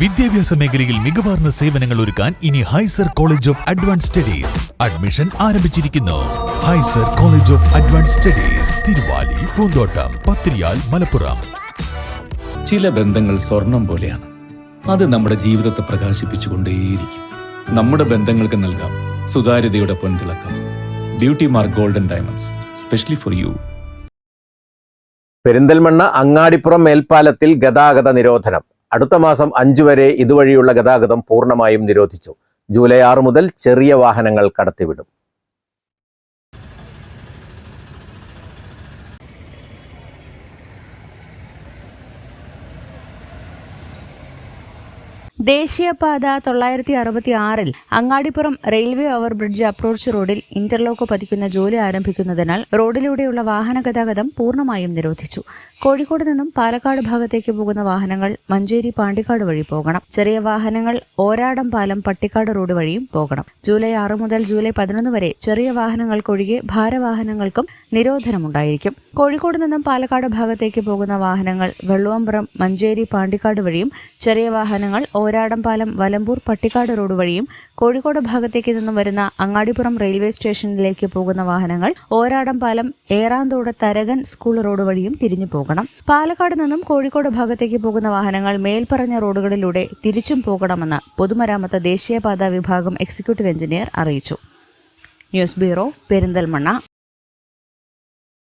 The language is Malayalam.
വിദ്യാഭ്യാസ മേഖലയിൽ മികവാർന്ന സേവനങ്ങൾ ഒരുക്കാൻ ഇനി Hyser college of advance studies admission ആരംഭിച്ചിരിക്കുന്നു. Hyser college of advance studies Thiruvali Poonthottam Pathiriyal Malappuram. ചില ബന്ധങ്ങൾ സ്വർണം പോലെയാണ്. അത് നമ്മുടെ ജീവിതത്തെ പ്രകാശിപ്പിച്ചുകൊണ്ടേയിരിക്കും. നമ്മുടെ ബന്ധങ്ങൾക്ക് നൽകാം സുതാര്യതയുടെ പൊൻതിളക്കം. Beauty Mark Golden Diamonds specially for you Perinthalmanna Angadipuram മേൽപ്പാലത്തിൽ ഗതാഗത നിരോധനം. അടുത്ത മാസം അഞ്ചു വരെ ഇതുവഴിയുള്ള ഗതാഗതം പൂർണമായും നിരോധിച്ചു. ജൂലൈ ആറ് മുതൽ ചെറിയ വാഹനങ്ങൾ കടത്തിവിടും. ദേശീയപാത തൊള്ളായിരത്തി അറുപത്തി ആറിൽ Angadipuram railway over bridge approach റോഡിൽ ഇന്റർലോക്ക് പതിക്കുന്ന ജോലി ആരംഭിക്കുന്നതിനാൽ റോഡിലൂടെയുള്ള വാഹന ഗതാഗതം പൂർണമായും നിരോധിച്ചു. കോഴിക്കോട് നിന്നും പാലക്കാട് ഭാഗത്തേക്ക് പോകുന്ന വാഹനങ്ങൾ മഞ്ചേരി പാണ്ടിക്കാട് വഴി പോകണം. ചെറിയ വാഹനങ്ങൾ ഓരാടം പാലം പട്ടിക്കാട് റോഡ് വഴിയും പോകണം. ജൂലൈ ആറ് മുതൽ ജൂലൈ പതിനൊന്ന് വരെ ചെറിയ വാഹനങ്ങൾക്കൊഴികെ ഭാരവാഹനങ്ങൾക്കും നിരോധനമുണ്ടായിരിക്കും. കോഴിക്കോട് നിന്നും പാലക്കാട് ഭാഗത്തേക്ക് പോകുന്ന വാഹനങ്ങൾ വെള്ളുവമ്പുറം മഞ്ചേരി പാണ്ടിക്കാട് വഴിയും ചെറിയ വാഹനങ്ങൾ ഓരാടം പാലം വലമ്പൂർ പട്ടിക്കാട് റോഡ് വഴിയും കോഴിക്കോട് ഭാഗത്തേക്ക് നിന്നും വരുന്ന അങ്ങാടിപ്പുറം റെയിൽവേ സ്റ്റേഷനിലേക്ക് പോകുന്ന വാഹനങ്ങൾ ഓരാടം പാലം ഏറാന്തോട് തരകൻ സ്കൂൾ റോഡ് വഴിയും തിരിഞ്ഞു പോകണം. പാലക്കാട് നിന്നും കോഴിക്കോട് ഭാഗത്തേക്ക് പോകുന്ന വാഹനങ്ങൾ മേൽപ്പറഞ്ഞ റോഡുകളിലൂടെ തിരിച്ചും പോകണമെന്ന് പൊതുമരാമത്ത് ദേശീയപാതാ വിഭാഗം എക്സിക്യൂട്ടീവ് എഞ്ചിനീയർ അറിയിച്ചു. News bureau Perinthalmanna.